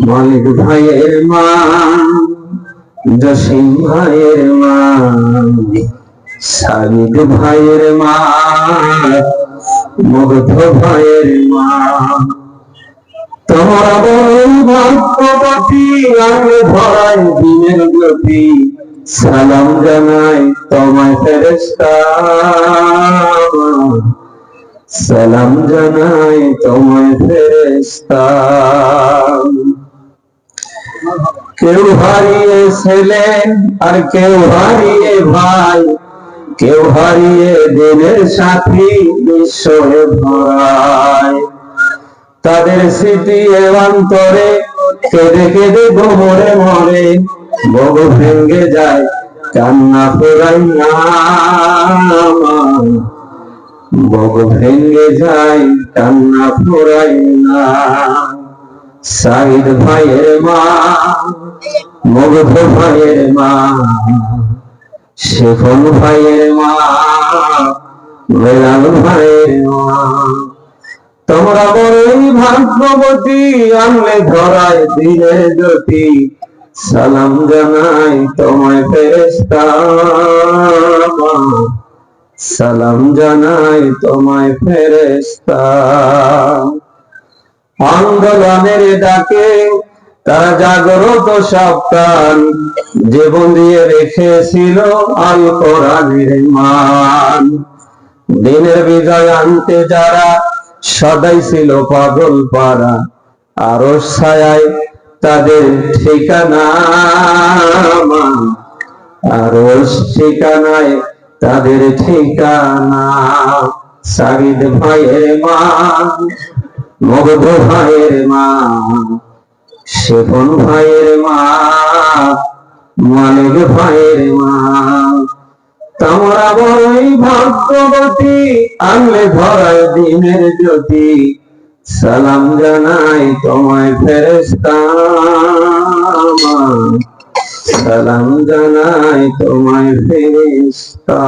মালিক ভাইয়ের মা জসিম ভাইয়ের মা সাবিদ ভাইয়ের মা মুগ্ধ ভাইয়ের মা। তোমরা বড়ই ভাগ্যবতী আমি ধরাই দিনের জ্যোতি, সালাম জানাই তোমায় ফেরেস্তা সালাম জানাই তোমায় ফেরেস্তা কেউ হারিয়ে ছেলে আর কেউ হারিয়ে ভাই। কেউ হারিয়ে দিনের সাথী বিশ্বরে ভরায়। তাদের স্মৃতি অন্তরে কেঁদে কেঁদে গোবরে মরে। বগ ভেঙ্গে যায়, কান্না ফুরাই না বগ ভেঙ্গে যায়, কান্না ফুরাই না সাইদ ভাইয়ের মা, মুগ্ধ ভাইয়ের মা শেফন ভাইয়ের মা, বেলাল ভাইয়ের মা। তোমরা বড়ই ভাগ্যবতী, আনলে ধরায় দিনের জ্যোতি। সালাম জানাই তোমায় ফেরেস্তা সালাম জানাই তোমায় ফেরেস্তা আন্দোলনের ডাকে তারা জাগ্রত সাবধান। জীবন দিয়ে রেখেছিল আল কোরআনের মান। দিনের বিজয় আনতে যারা সদাই ছিল পাগল পাড়া আরও তাদের ঠিকানা আরও ঠিকানায় তাদের ঠিকানা। সাবিদ ভাইয়ের মা মগধ ভাইয়ের মা শেফন ভাইয়ের মা মালিক ভাইয়ের মা। তোমরা বড়ই ভাগ্যবতী, আনলে ধরায় দিনের জ্যোতি। সালাম জানাই তোমায় ফেরেস্তা সালাম জানাই তোমায় ফেরেস্তা